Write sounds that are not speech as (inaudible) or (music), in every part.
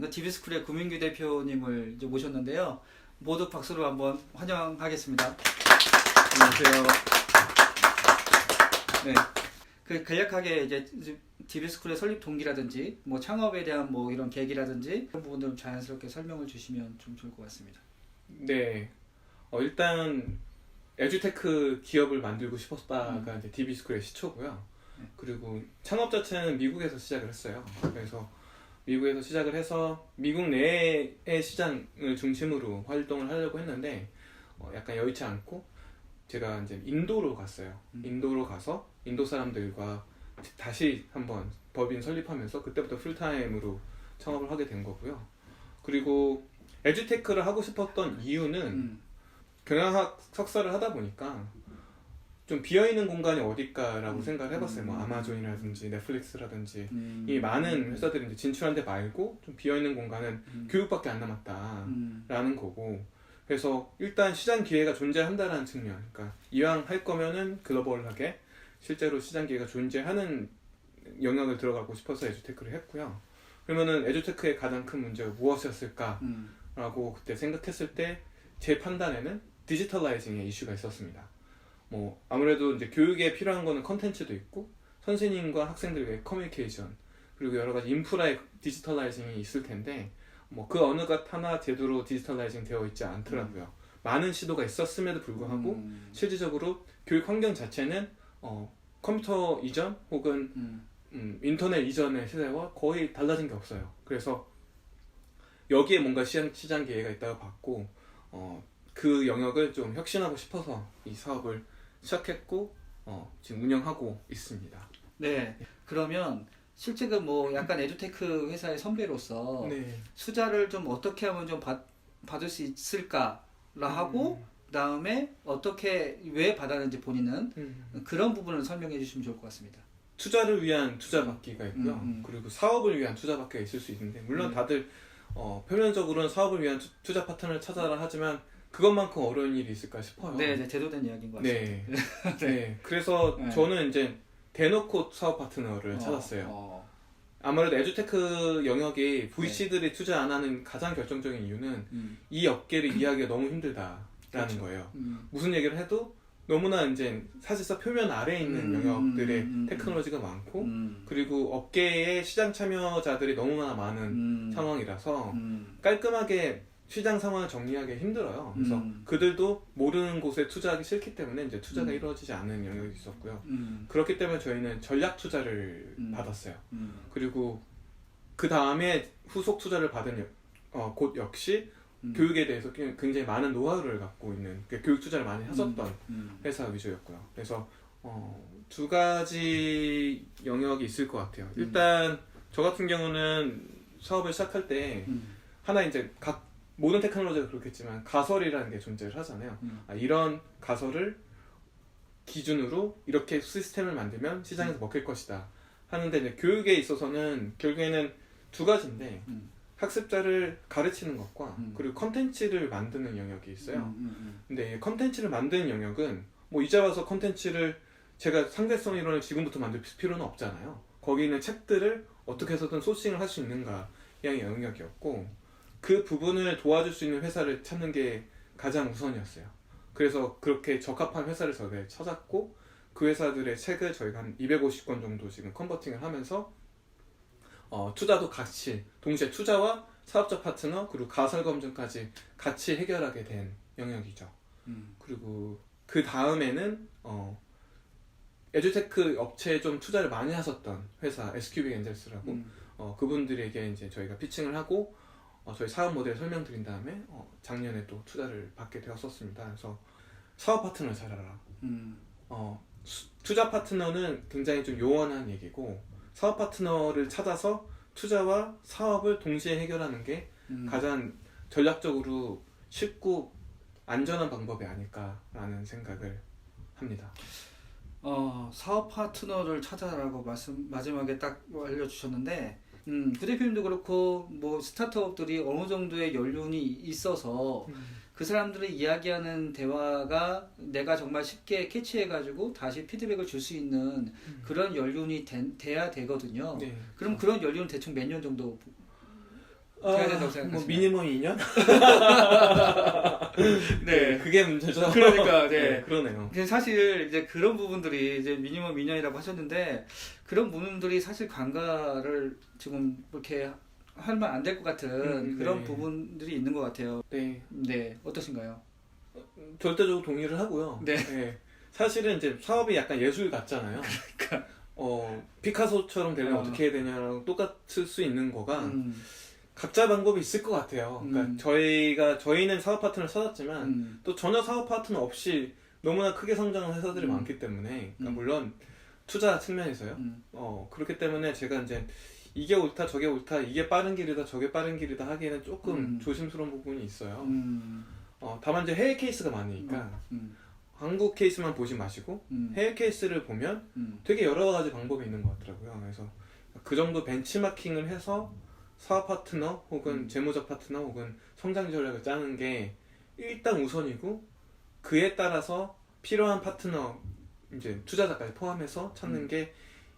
그 디비스쿨의 구민규 대표님을 이제 모셨는데요. 모두 박수로 한번 환영하겠습니다. 안녕하세요. 네. 그 간략하게 이제 디비스쿨의 설립 동기라든지 뭐 창업에 대한 뭐 이런 계기라든지 그런 부분들 자연스럽게 설명을 주시면 좀 좋을 것 같습니다. 네. 어, 일단 에듀테크 기업을 만들고 싶었다가 이제 DB스쿨의 시초고요. 네. 그리고 창업 자체는 미국에서 시작을 했어요. 그래서 미국에서 시작을 해서 미국 내의 시장을 중심으로 활동을 하려고 했는데 어, 약간 여의치 않고 제가 이제 인도로 갔어요. 음. 인도로 가서 인도 사람들과 다시 한번 법인 설립하면서 그때부터 풀타임으로 창업을 하게 된 거고요. 그리고 에듀테크를 하고 싶었던 이유는 음. 경영학 석사를 하다 보니까 좀 비어있는 공간이 어딜까라고 음. 생각을 해봤어요. 뭐 음. 아마존이라든지 넷플릭스라든지 음. 이 많은 회사들이 이제 진출한 데 말고 좀 비어있는 공간은 음. 교육밖에 안 남았다라는 음. 거고 그래서 일단 시장 기회가 존재한다라는 측면 그러니까 이왕 할 거면은 글로벌하게 실제로 시장 기회가 존재하는 영역을 들어가고 싶어서 에듀테크를 했고요. 그러면은 에듀테크의 가장 큰 문제가 무엇이었을까? 음. 라고 그때 생각했을 때 제 판단에는 디지털라이징의 이슈가 있었습니다. 뭐 아무래도 이제 교육에 필요한 거는 컨텐츠도 있고 선생님과 학생들과의 커뮤니케이션 그리고 여러 가지 인프라의 디지털라이징이 있을 텐데 뭐 그 어느 것 하나 제대로 디지털라이징 되어 있지 않더라고요. 많은 시도가 있었음에도 불구하고 음. 실질적으로 교육 환경 자체는 어, 컴퓨터 이전 혹은 음. 음, 인터넷 이전의 시대와 거의 달라진 게 없어요. 그래서 여기에 뭔가 시장, 시장 기회가 있다고 봤고 어, 그 영역을 좀 혁신하고 싶어서 이 사업을 시작했고 어, 지금 운영하고 있습니다. 네. 그러면 실제 그 뭐 약간 에듀테크 회사의 선배로서 네. 투자를 좀 어떻게 하면 좀 받, 받을 수 있을까라 하고 그다음에 어떻게 왜 받았는지 본인은 음. 그런 부분을 설명해 주시면 좋을 것 같습니다. 투자를 위한 투자 받기가 있고요. 음, 음. 그리고 사업을 위한 투자 받기가 있을 수 있는데 물론 음. 다들 어, 표면적으로는 사업을 위한 투, 투자 파트너를 찾아라 하지만 그것만큼 어려운 일이 있을까 싶어요. 네, 네, 제도된 이야기인 것 같습니다. (laughs) 네. 네. 그래서 네. 저는 이제 대놓고 사업 파트너를 어, 찾았어요. 어, 아무래도 에듀테크 영역이 VC들이 투자 안 하는 가장 결정적인 이유는 음, 이 업계를 이해하기가 너무 힘들다라는 그렇죠. 거예요. 음, 무슨 얘기를 해도 너무나 이제 사실상 표면 아래에 있는 음, 영역들의 음, 음, 음. 테크놀로지가 많고 음, 그리고 업계에 시장 참여자들이 너무나 많은 음, 상황이라서 음, 깔끔하게 시장 상황을 정리하기 힘들어요. 그래서 음. 그들도 모르는 곳에 투자하기 싫기 때문에 이제 투자가 음. 이루어지지 않는 영역이 있었고요. 음, 그렇기 때문에 저희는 전략 투자를 음. 받았어요. 음, 그리고 그 다음에 후속 투자를 받은 여- 어, 곳 역시 음. 교육에 대해서 꽤- 굉장히 많은 노하우를 갖고 있는 그 교육 투자를 많이 했었던 음, 회사 위주였고요. 그래서 어, 두 가지 영역이 있을 것 같아요. 음. 일단 저 같은 경우는 사업을 시작할 때 음, 하나 이제 각 모든 테크놀로지가 그렇겠지만 가설이라는 게 존재를 하잖아요. 음. 아, 이런 가설을 기준으로 이렇게 시스템을 만들면 시장에서 먹힐 것이다. 하는데 이제 교육에 있어서는 결국에는 두 가지인데 음. 학습자를 가르치는 것과 음. 그리고 컨텐츠를 만드는 영역이 있어요. 음, 음, 근데 이 컨텐츠를 만드는 영역은 뭐 이제 와서 컨텐츠를 제가 상대성 이론을 지금부터 만들 필요는 없잖아요. 거기 있는 책들을 어떻게 해서든 소싱을 할 수 있는가 의 영역이었고 그 부분을 도와줄 수 있는 회사를 찾는 게 가장 우선이었어요. 그래서 그렇게 적합한 회사를 저희가 찾았고 그 회사들의 책을 저희가 한 250권 정도 지금 컨버팅을 하면서 어, 투자도 같이 동시에 투자와 사업적 파트너 그리고 가설 검증까지 같이 해결하게 된 영역이죠. 음, 그리고 그 다음에는 어, 에듀테크 업체에 좀 투자를 많이 하셨던 회사 SQB 엔젤스라고 음, 어, 그분들에게 이제 저희가 피칭을 하고 어, 저희 사업 모델 설명드린 다음에 어, 작년에 또 투자를 받게 되었었습니다. 그래서 사업 파트너를 찾아라. 음, 어, 수- 투자 파트너는 굉장히 좀 요원한 얘기고 사업 파트너를 찾아서 투자와 사업을 동시에 해결하는 게 음. 가장 전략적으로 쉽고 안전한 방법이 아닐까라는 생각을 합니다. 어, 사업 파트너를 찾아라고 말씀 마지막에 딱 알려주셨는데, 음, 구 대표님도 그렇고 뭐 스타트업들이 어느 정도의 연륜이 있어서 그 사람들이 이야기하는 대화가 내가 정말 쉽게 캐치해가지고 다시 피드백을 줄 수 있는 그런 연륜이 된- 돼야 되거든요. 네. 그럼 그런 연륜은 대충 몇 년 정도? 돼야 된다고 뭐 생각하시나요? 미니멈 2년? 네. 그게 문제죠. 그러니까, 네. 그러네요. 근데 사실 이제 그런 부분들이 이제 미니멈 2년이라고 하셨는데 그런 부분들이 사실 관가를 지금 이렇게 하면 안 될 것 같은 음, 그런 네. 부분들이 있는 것 같아요. 네, 네, 어떠신가요? 절대적으로 동의를 하고요. 네. 사실은 이제 사업이 약간 예술 같잖아요. 그러니까. 어, 피카소처럼 되면 어. 어. 떻게 해야 되냐랑 똑같을 수 있는 거가 음, 각자 방법이 있을 것 같아요. 그러니까 음. 저희가 저희는 사업 파트너를 찾았지만 음, 또 전혀 사업 파트너 없이 너무나 크게 성장한 회사들이 음. 많기 때문에 그러니까 음. 물론 투자 측면에서요. 음, 어 그렇기 때문에 제가 이제 이게 옳다 저게 옳다 이게 빠른 길이다 저게 빠른 길이다 하기에는 조금 음. 조심스러운 부분이 있어요. 음, 어 다만 이제 해외 케이스가 많으니까 음, 한국 케이스만 보지 마시고 음, 해외 케이스를 보면 음, 되게 여러 가지 방법이 있는 것 같더라고요. 그래서 그 정도 벤치마킹을 해서 사업 파트너 혹은 음. 재무적 파트너 혹은 성장 전략을 짜는 게 일단 우선이고 그에 따라서 필요한 파트너 이제 투자자까지 포함해서 찾는 음. 게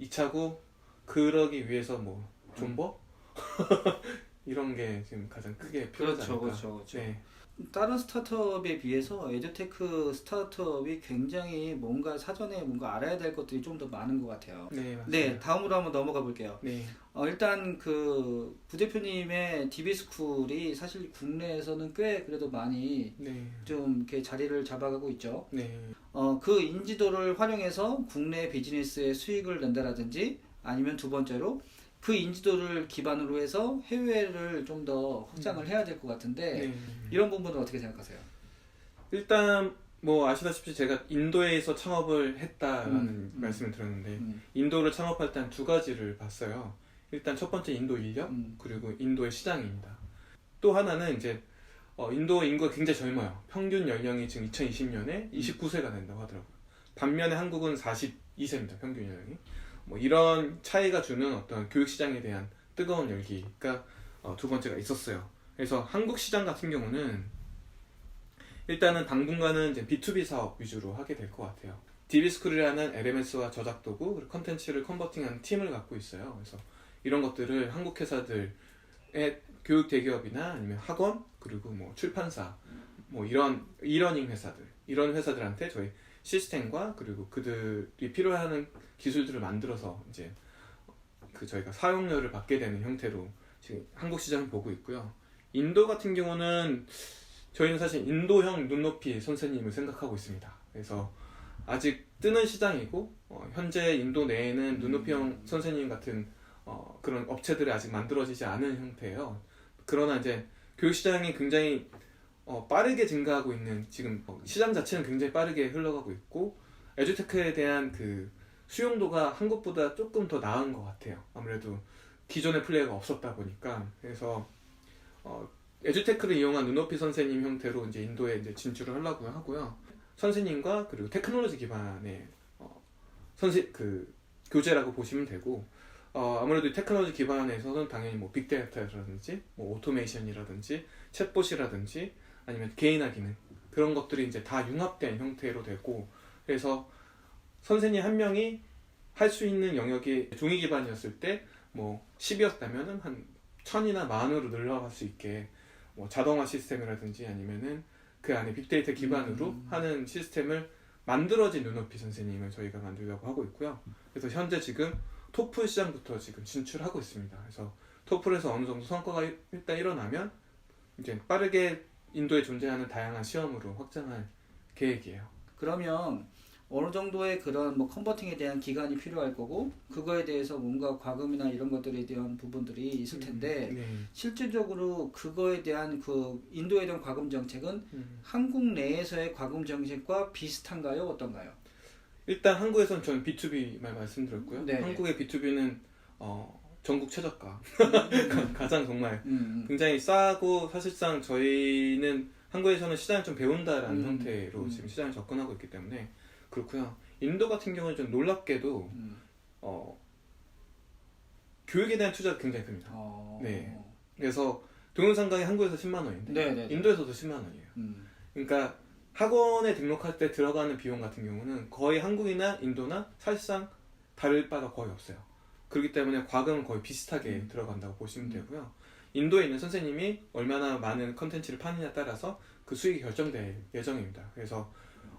2차고 그러기 위해서 뭐 존버 (laughs) 이런 게 지금 가장 크게 필요하지 그렇죠. 그렇죠, 그렇죠. 네. 다른 스타트업에 비해서 에듀테크 스타트업이 굉장히 뭔가 사전에 뭔가 알아야 될 것들이 좀 더 많은 것 같아요. 네, 맞습니다. 네, 다음으로 한번 넘어가 볼게요. 네. 어, 일단 그 부대표님의 DB스쿨이 사실 국내에서는 꽤 그래도 많이 네. 좀 이렇게 자리를 잡아가고 있죠. 네. 어, 그 인지도를 활용해서 국내 비즈니스에 수익을 낸다라든지 아니면 두 번째로 그 인지도를 기반으로 해서 해외를 좀 더 확장을 해야 될 것 같은데 네. 이런 부분은 어떻게 생각하세요? 일단 뭐 아시다시피 제가 인도에서 창업을 했다라는 음, 음. 말씀을 드렸는데 음, 인도를 창업할 때 한 두 가지를 봤어요. 일단 첫 번째 인도 인력 음, 그리고 인도의 시장입니다. 또 하나는 이제 어, 인도 인구가 굉장히 젊어요. 평균 연령이 지금 2020년에 29세가 된다고 하더라고요. 반면에 한국은 42세입니다. 평균 연령이. 뭐 이런 차이가 주는 어떤 교육 시장에 대한 뜨거운 열기가 어, 두 번째가 있었어요. 그래서 한국 시장 같은 경우는 일단은 당분간은 이제 B2B 사업 위주로 하게 될 것 같아요. DB스쿨이라는 LMS와 저작 도구 그리고 컨텐츠를 컨버팅하는 팀을 갖고 있어요. 그래서 이런 것들을 한국 회사들의 교육 대기업이나 아니면 학원 그리고 뭐 출판사 뭐 이런 이러닝 회사들 이런 회사들한테 저희 시스템과 그리고 그들이 필요하는 기술들을 만들어서 이제 그 저희가 사용료를 받게 되는 형태로 지금 한국 시장을 보고 있고요. 인도 같은 경우는 저희는 사실 인도형 눈높이 선생님을 생각하고 있습니다. 그래서 아직 뜨는 시장이고 어, 현재 인도 내에는 눈높이형 선생님 같은 어, 그런 업체들이 아직 만들어지지 않은 형태예요. 그러나 이제 교육 시장이 굉장히 어, 빠르게 증가하고 있는 지금 어, 시장 자체는 굉장히 빠르게 흘러가고 있고 에듀테크에 대한 그 수용도가 한국보다 조금 더 나은 것 같아요. 아무래도 기존의 플레이가 없었다 보니까 그래서 어, 에듀테크를 이용한 눈높이 선생님 형태로 이제 인도에 이제 진출을 하려고 하고요. 선생님과 그리고 테크놀로지 기반의 어, 선생 그 교재라고 보시면 되고 어, 아무래도 이 테크놀로지 기반에서는 당연히 뭐 빅데이터라든지 뭐 오토메이션이라든지 챗봇이라든지 아니면 개인화 기능 그런 것들이 이제 다 융합된 형태로 되고 그래서 선생님 한 명이 할 수 있는 영역이 종이 기반이었을 때 뭐 10이었다면은 한 천이나 만으로 늘어갈 수 있게 뭐 자동화 시스템이라든지 아니면은 그 안에 빅데이터 기반으로 음. 하는 시스템을 만들어진 눈높이 선생님을 저희가 만들려고 하고 있고요. 그래서 현재 지금 토플 시장부터 지금 진출하고 있습니다. 그래서 토플에서 어느 정도 성과가 일- 일단 일어나면 이제 빠르게 인도에 존재하는 다양한 시험으로 확장할 계획이에요. 그러면 어느 정도의 그런 뭐 컨버팅에 대한 기간이 필요할 거고 그거에 대해서 뭔가 과금이나 이런 것들에 대한 부분들이 있을 텐데 네. 실질적으로 그거에 대한 그 인도에 대한 과금 정책은 음. 한국 내에서의 과금 정책과 비슷한가요? 어떤가요? 일단 한국에서는 저는 B2B만 말씀드렸고요. 네. 한국의 B2B는 어, 전국 최저가 가장 정말 음, 굉장히 싸고 사실상 저희는 한국에서는 시장을 좀 배운다라는 음, 형태로 음. 지금 시장에 접근하고 있기 때문에 그렇고요. 인도 같은 경우는 좀 놀랍게도 음. 어, 교육에 대한 투자가 굉장히 큽니다. 어... 네. 그래서 동영상강이 한국에서 10만 원인데 네네. 인도에서도 10만 원이에요. 음. 그러니까 학원에 등록할 때 들어가는 비용 같은 경우는 거의 한국이나 인도나 사실상 다를 바가 거의 없어요. 그렇기 때문에 과금은 거의 비슷하게 음. 들어간다고 보시면 음. 되고요. 인도에 있는 선생님이 얼마나 많은 컨텐츠를 파느냐에 따라서 그 수익이 결정될 예정입니다. 그래서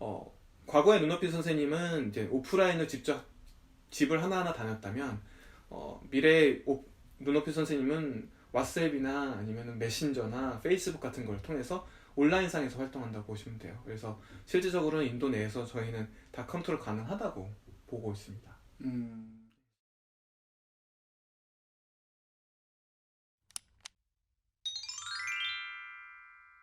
어, 과거에 눈높이 선생님은 이제 오프라인을 직접 집을 하나하나 다녔다면 어, 미래의 오- 눈높이 선생님은 왓츠앱이나 아니면 메신저나 페이스북 같은 걸 통해서 온라인상에서 활동한다고 보시면 돼요. 그래서 실질적으로는 인도 내에서 저희는 다 컨트롤 가능하다고 보고 있습니다. 음.